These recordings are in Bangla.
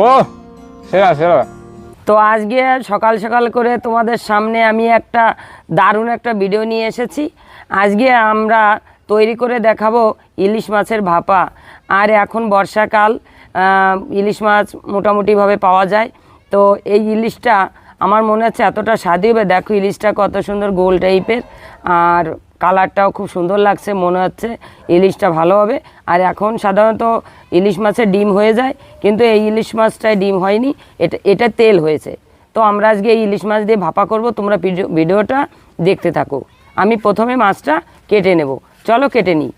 ও সেরা সেরা তো আজকে সকাল সকাল করে তোমাদের সামনে আমি একটা দারুণ একটা ভিডিও নিয়ে এসেছি। আজকে আমরা তৈরি করে দেখাবো ইলিশ মাছের ভাপা। আর এখন বর্ষাকাল ইলিশ মাছ মোটামুটিভাবে পাওয়া যায়। তো এই ইলিশটা আমার মনে হচ্ছে এতটা স্বাদই হবে। দেখো ইলিশটা কত সুন্দর গোল টাইপের আর কালারটাও খুব সুন্দর লাগছে, মনে হচ্ছে ইলিশটা ভালো হবে। আর এখন সাধারণত ইলিশ মাছের ডিম হয়ে যায়, কিন্তু এই ইলিশ মাছটায় ডিম হয়নি, এটা এটা তেল হয়েছে। তো আমরা আজকে এই ইলিশ মাছ দিয়ে ভাপা করব, তোমরা ভিডিও- ভিডিওটা দেখতে থাকো। আমি প্রথমে মাছটা কেটে নেব। চলো কেটে নিই।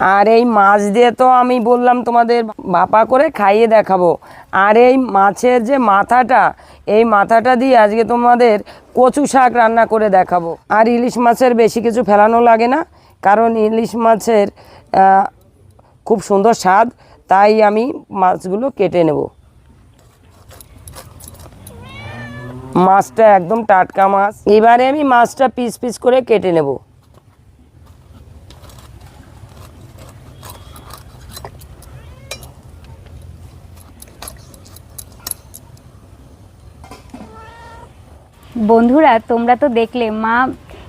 আর এই মাছ দিয়ে তো আমি বললাম তোমাদের বাপা করে খাইয়ে দেখাবো। আর এই মাছের যে মাথাটা, এই মাথাটা দিয়ে আজকে তোমাদের কচু শাক রান্না করে দেখাবো। আর ইলিশ মাছের বেশি কিছু ফেলানো লাগে না, কারণ ইলিশ মাছের খুব সুন্দর স্বাদ, তাই আমি মাছগুলো কেটে নেব। মাছটা একদম টাটকা মাছ। এবারে আমি মাছটা পিস পিস করে কেটে নেব। বন্ধুরা, তোমরা তো দেখলে, মা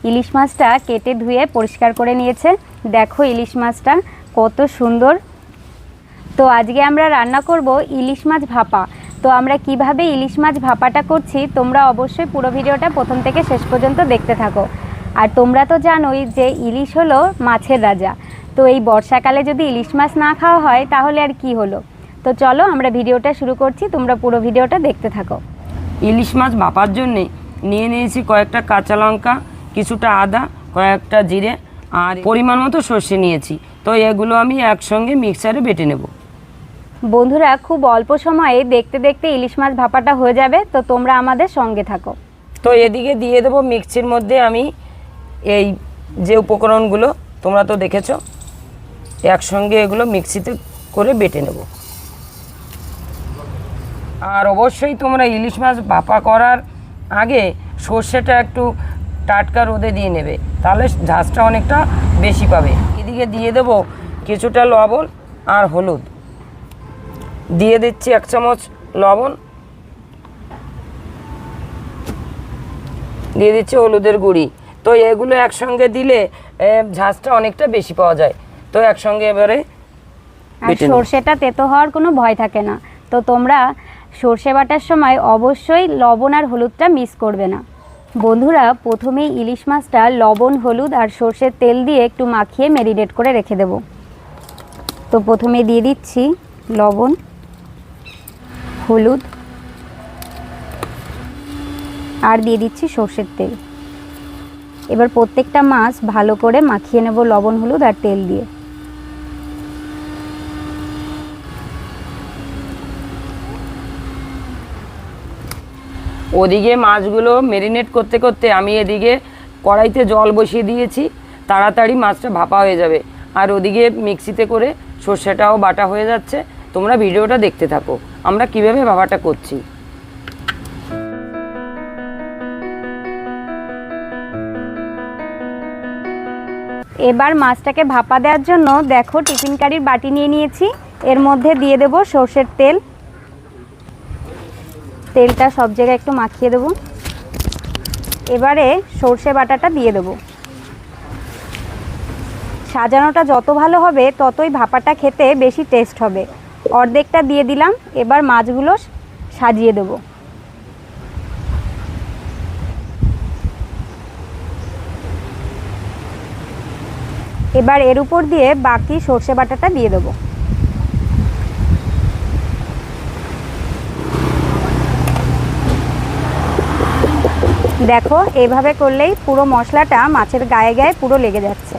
ইলিশ মাছটা কেটে ধুয়ে পরিষ্কার করে নিয়েছে। দেখো ইলিশ মাছটা কত সুন্দর। তো আজকে আমরা রান্না করব ইলিশ মাছ ভাপা। তো আমরা কীভাবে ইলিশ মাছ ভাপাটা করছি, তোমরা অবশ্যই পুরো ভিডিওটা প্রথম থেকে শেষ পর্যন্ত দেখতে থাকো। আর তোমরা তো জানোই যে ইলিশ হলো মাছের রাজা। তো এই বর্ষাকালে যদি ইলিশ মাছ না খাওয়া হয়, তাহলে আর কি হলো? তো চলো আমরা ভিডিওটা শুরু করছি, তোমরা পুরো ভিডিওটা দেখতে থাকো। ইলিশ মাছ ভাপার জন্যে নিয়ে নিয়েছি কয়েকটা কাঁচা লঙ্কা কিছুটা আদা কয়েকটা জিরে আর পরিমাণ মতো সর্ষে নিয়েছি। তো এগুলো আমি একসঙ্গে মিক্সারে বেটে নেব। বন্ধুরা খুব অল্প সময়ে দেখতে দেখতে ইলিশ মাছ ভাপাটা হয়ে যাবে তো তোমরা আমাদের সঙ্গে থাকো। তো এদিকে দিয়ে দেবো মিক্সির মধ্যে আমি এই যে উপকরণগুলো তোমরা তো দেখেছ একসঙ্গে এগুলো মিক্সিতে করে বেটে নেব। আর অবশ্যই তোমরা ইলিশ মাছ ভাপা করার আগে সর্ষেটা একটু টাটকা রোদে দিয়ে নেবে তাহলে ঝাঁজটা অনেকটা বেশি পাবে। এদিকে দিয়ে দেবো কিছুটা লবণ আর হলুদ। দিয়ে দিচ্ছি এক চামচ লবণ। দিয়ে দিচ্ছি হলুদের গুঁড়ি। তো এগুলো একসঙ্গে দিলে এ, ঝাঁজটা অনেকটা বেশি পাওয়া যায়। তো একসঙ্গে এবারে। সর্ষেটা তেতো হওয়ার কোনো ভয় থাকে না। তো তোমরা সর্ষে বাটার সময় অবশ্যই লবণ আর হলুদটা মিস করবে না। বন্ধুরা, প্রথমেই ইলিশ মাছটা লবণ, হলুদ আর সর্ষের তেল দিয়ে একটু মাখিয়ে ম্যারিনেট করে রেখে দেব। তো প্রথমে দিয়ে দিচ্ছি লবণ, হলুদ আর দিয়ে দিচ্ছি সর্ষের তেল। এবার প্রত্যেকটা মাছ ভালো করে মাখিয়ে নেব লবণ, হলুদ আর তেল দিয়ে। ওদিকে মাছগুলো মেরিনেট করতে করতে আমি এদিকে কড়াইতে জল বসিয়ে দিয়েছি, তাড়াতাড়ি মাছটা ভাপা হয়ে যাবে। আর ওদিকে মিক্সিতে করে সর্ষেটাও বাটা হয়ে যাচ্ছে। তোমরা ভিডিওটা দেখতে থাকো, আমরা কীভাবে ভাপাটা করছি। এবার মাছটাকে ভাপা দেওয়ার জন্য দেখো টিফিন কারির বাটি নিয়ে নিয়েছি। এর মধ্যে দিয়ে দেব সর্ষের তেল। তেলটা সব জায়গায় একটু মাখিয়ে দেব। এবারে সর্ষে বাটাটা দিয়ে দেব। সাজানোটা যত ভালো হবে, ততই ভাপাটা খেতে বেশি টেস্ট হবে। অর্ধেকটা দিয়ে দিলাম, এবার মাছগুলো সাজিয়ে দেবো। এবার এর উপর দিয়ে বাকি সর্ষে বাটাটা দিয়ে দেবো। দেখো এইভাবে করলেই পুরো মশলাটা মাছের গায়ে গায়ে পুরো লেগে যাচ্ছে।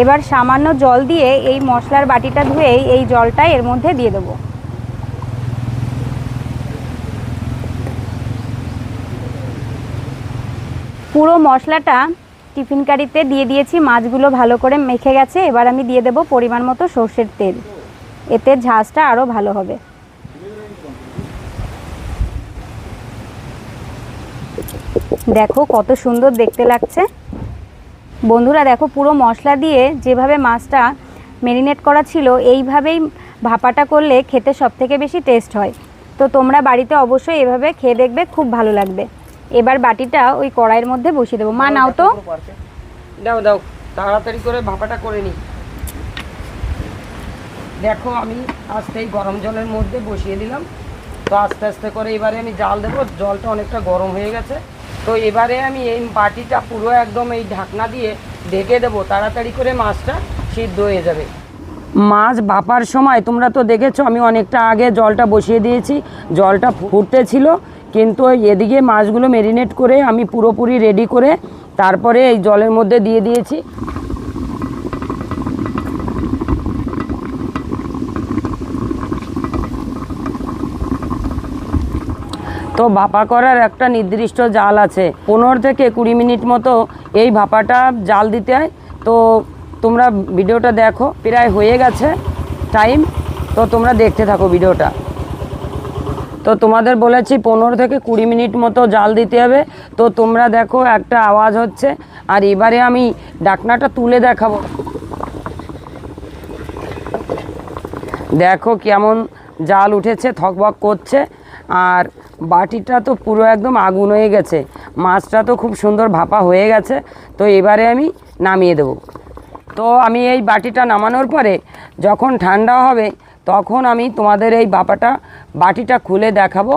এবার সামান্য জল দিয়ে এই মশলার বাটিটা ধুয়েই এই জলটা এর মধ্যে দিয়ে দেবো। পুরো মশলাটা টিফিন কারিতে দিয়ে দিয়েছি, মাছগুলো ভালো করে মেখে গেছে। এবার আমি দিয়ে দেব পরিমাণ মতো সর্ষের তেল। এতে ঝাঁজটা আরও ভালো হবে। দেখো কত সুন্দর দেখতে লাগছে। বন্ধুরা দেখো পুরো মশলা দিয়ে যেভাবে মাছটা মেরিনেট করা ছিল, এইভাবেই ভাপাটা করলে খেতে সব থেকে বেশি টেস্ট হয়। তো তোমরা বাড়িতে অবশ্যই এভাবে খেয়ে দেখবে, খুব ভালো লাগবে। এবার বাটিটা ওই কড়াইয়ের মধ্যে বসিয়ে দেবো। মা, নাও তো। দাও দাও, তাড়াতাড়ি করে ভাপাটা করে নিই দেখো আমি আস্তেই গরম জলের মধ্যে বসিয়ে দিলাম। তো আস্তে আস্তে করে এবারে আমি জাল দেবো। জলটা অনেকটা গরম হয়ে গেছে। তো এবারে আমি এই বাটিটা পুরো একদম এই ঢাকনা দিয়ে ঢেকে দেবো, তাড়াতাড়ি করে মাছটা সিদ্ধ হয়ে যাবে। মাছ বাপার সময়, তোমরা তো দেখেছ আমি অনেকটা আগে জলটা বসিয়ে দিয়েছি, জলটা ফুটতে ছিল, কিন্তু এদিকে মাছগুলো মেরিনেট করে আমি পুরোপুরি রেডি করে তারপরে এই জলের মধ্যে দিয়ে দিয়েছি। তো ভাপা করার একটা নির্দিষ্ট জাল আছে। পনেরো থেকে কুড়ি মিনিট মতো এই ভাপাটা জাল দিতে হয়। তো তোমরা ভিডিওটা দেখো, প্রায় হয়ে গেছে টাইম তো তোমরা দেখতে থাকো ভিডিওটা। তো তোমাদের বলেছি পনেরো থেকে কুড়ি মিনিট মতো জাল দিতে হবে। তো তোমরা দেখো একটা আওয়াজ হচ্ছে, আর এবারে আমি ডাকনাটা তুলে দেখাবো। দেখো কেমন জাল উঠেছে, থকবক করছে, আর বাটিটা তো পুরো একদম আগুন হয়ে গেছে। মাছটা তো খুব সুন্দর ভাপা হয়ে গেছে। তো এবারে আমি নামিয়ে দেবো। তো আমি এই বাটিটা নামানোর পরে যখন ঠান্ডা হবে, তখন আমি তোমাদের এই ভাপাটা বাটিটা খুলে দেখাবো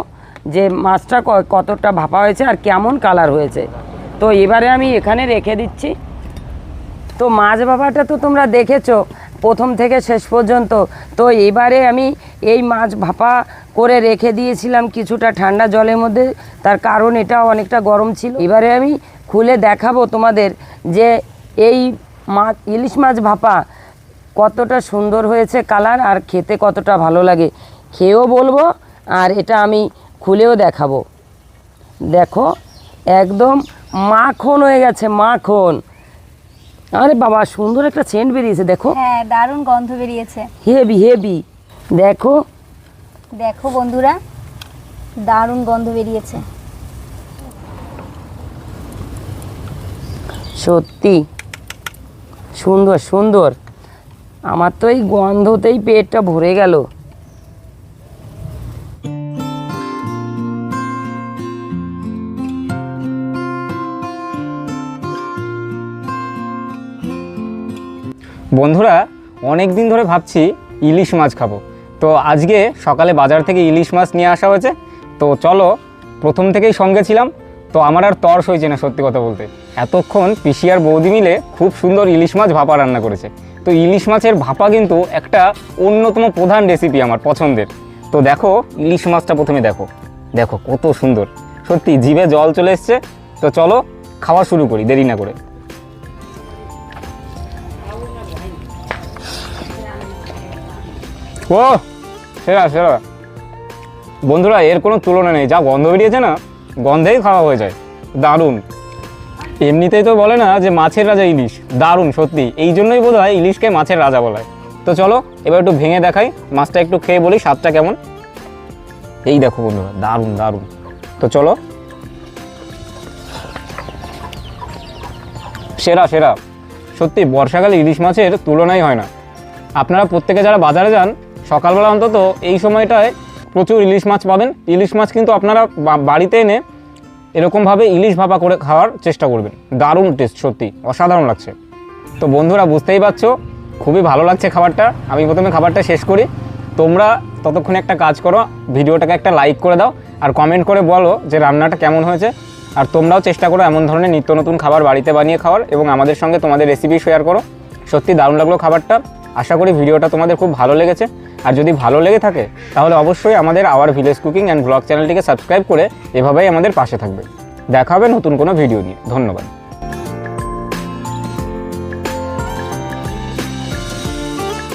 যে মাছটা কতটা ভাপা হয়েছে আর কেমন কালার হয়েছে। তো এবারে আমি এখানে রেখে দিচ্ছি। তো মাছ ভাপাটা তো তোমরা দেখেছ প্রথম থেকে শেষ পর্যন্ত। তো এবারে আমি এই মাছ ভাপা করে রেখে দিয়েছিলাম কিছুটা ঠান্ডা জলের মধ্যে। তার কারণ এটা অনেকটা গরম ছিল। এবারে আমি খুলে দেখাবো তোমাদের যে এই মাছ, ইলিশ মাছ ভাপা কতটা সুন্দর হয়েছে কালার আর খেতে কতটা ভালো লাগে। খেয়েও বলব আর এটা আমি খুলেও দেখাবো। দেখো, একদম মাখন হয়ে গেছে, মাখন। আরে বাবা সুন্দর একটা সেন্ট বেরিয়েছে দেখো। হ্যাঁ দারুণ গন্ধ বেরিয়েছে। হেভি হেভি দেখো। দেখো বন্ধুরা দারুণ গন্ধ বেরিয়েছে। সত্যি। সুন্দর সুন্দর। আমার তো এই গন্ধতেই পেটটা ভরে গেল। বন্ধুরা অনেক দিন ধরে ভাবছি ইলিশ মাছ খাব। তো আজকে সকালে বাজার থেকে ইলিশ মাছ নিয়ে আসা হয়েছে। তো চলো, প্রথম থেকেই সঙ্গে ছিলাম। তো আমার আর তর্স হয়েছে না সত্যি কথা বলতে। এতক্ষণ পিসি আর বৌদি মিলে খুব সুন্দর ইলিশ মাছ ভাপা রান্না করেছে। তো ইলিশ মাছের ভাপা কিন্তু একটা অন্যতম প্রধান রেসিপি আমার পছন্দের। তো দেখো, ইলিশ মাছটা প্রথমে দেখো। দেখো কত সুন্দর। সত্যি জিভে জল চলে এসছে। তো চলো, খাওয়া শুরু করি, দেরি না করে। ও, সেরা সেরা। বন্ধুরা, এর কোনো তুলনা নেই। যা গন্ধ বেরিয়েছে না, গন্ধেই খাওয়া হয়ে যায়। দারুণ। এমনিতেই তো বলে না যে মাছের রাজা ইলিশ। দারুণ, সত্যি। এই জন্যই বোধ হয় ইলিশকে মাছের রাজা বলা। হয় তো চলো, এবার একটু ভেঙে দেখাই। মাছটা একটু খেয়ে বলি, স্বাদটা কেমন? এই দেখো বন্ধুরা, দারুণ দারুণ। তো চলো। সেরা সেরা। সত্যি, বর্ষাকালে ইলিশ মাছের তুলনাই হয় না। আপনারা প্রত্যেকে যারা বাজারে যান সকালবেলা অন্তত এই সময়টায় প্রচুর ইলিশ মাছ পাবেন। ইলিশ মাছ কিন্তু আপনারা বাড়িতে এনে এরকমভাবে ইলিশ ভাপা করে খাওয়ার চেষ্টা করবেন। দারুণ টেস্ট সত্যি। অসাধারণ লাগছে। তো বন্ধুরা, বুঝতেই পারছ, খুবই ভালো লাগছে খাবারটা। আমি প্রথমে খাবারটা শেষ করি। তোমরা ততক্ষণে একটা কাজ করো, ভিডিওটাকে একটা লাইক করে দাও আর কমেন্ট করে বলো যে রান্নাটা কেমন হয়েছে। আর তোমরাও চেষ্টা করো এমন ধরনের নিত্য নতুন খাবার বাড়িতে বানিয়ে খাওয়ার এবং আমাদের সঙ্গে তোমাদের রেসিপি শেয়ার করো। সত্যি দারুণ লাগল খাবারটা। আশা করি ভিডিওটা তোমাদের খুব ভালো লেগেছে। আর যদি ভালো লেগে থাকে, তাহলে অবশ্যই আমাদের our village cooking and blog চ্যানেলটিকে সাবস্ক্রাইব করে এভাবেই আমাদের পাশে থাকবে। দেখা হবে নতুন কোনো ভিডিও নিয়ে। ধন্যবাদ।